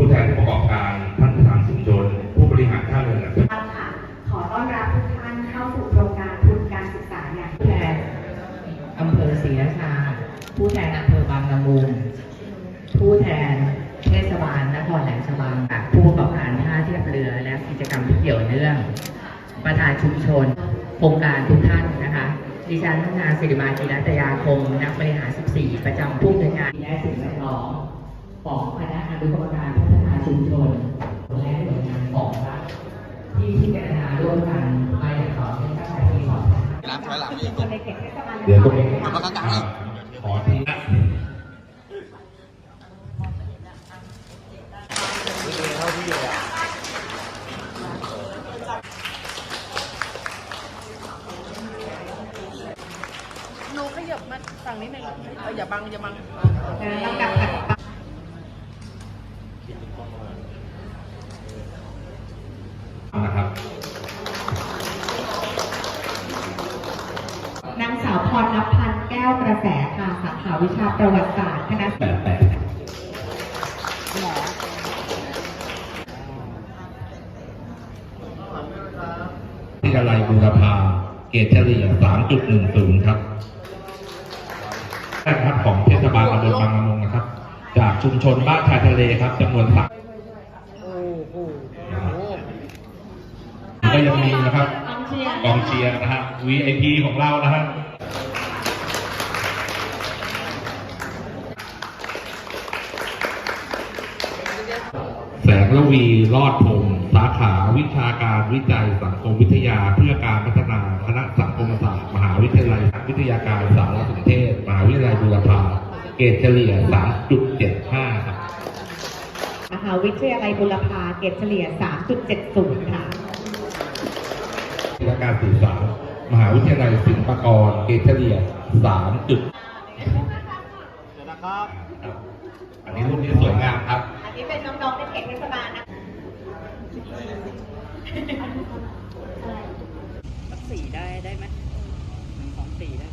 ผู้แทนผู้ประกอบการท่านประธานชุมชนผู้บริหารท่าเรือครับค่ะ ขอต้อนรับทุกท่านเข้าสู่โครงการทุนการศึกษาอย่างผู้แทนอำเภอศรีราชา ผู้แทนอำเภอบางละมุงผู้แทนเทศบาลนครแหลมฉบังผู้ประกอบการท่าเทียบเรือและกิจกรรมที่เกี่ยวเนื่อง ประธานชุมชน โครงการทุกท่านนะคะ ดิฉันนางสิริมาจีรัตยาคมนักบริหาร 14 ประจำผู้อำนวยการและสิ่งแวดล้อม ของคณะอนุกรรมการพัฒนาชุมชนและหน่วยงานของรัฐที่พิจารณาร่วมกันไปอย่างต่อเนื่องตั้งแต่ปี2000น้ำถอยหลังไม่อีกคนในเขตเทศบาลนครเดี๋ยวตรงนี้กรรมการขอที่หนูขยับมาฝั่งนี้หน่อยเอออย่าบังอย่าบัง พรณพันธ์แก้วกระแสค่ะ สาขาวิชาประวัติศาสตร์คณะแปดแปดวิทยาลัยบูรพา เกรดเฉลี่ย 3.10 ครับแรกครับของเทศบาลตำบลบางละมุงนะครับ จากชุมชนบ้านชายทะเลครับจำนวนสามโอ้โหก็ยังมีนะครับกองเชียร์กองเชียร์นะฮะ VIP ของเรานะฮะ แสงระวีรอดพงสาขาวิชาการวิจัยสังคมวิทยาเพื่อการพัฒนาคณะสังคมศาสตร์มหาวิทยาลัยวิทยาการสารสนเทศมหาวิทยาลัยบูรพาเกรดเฉลี่ย 3.75 ครับ มหาวิทยาลัยบุรพาเกรดเฉลี่ย 3.70 ทยาลัยศิลปากรเกเทเลียสามจุดนะครับ อันนี้รูปนี้สวยงามครับ อันนี้เป็นน้องๆในเขตเทศบาลนะสีได้ได้ไหมของสีได้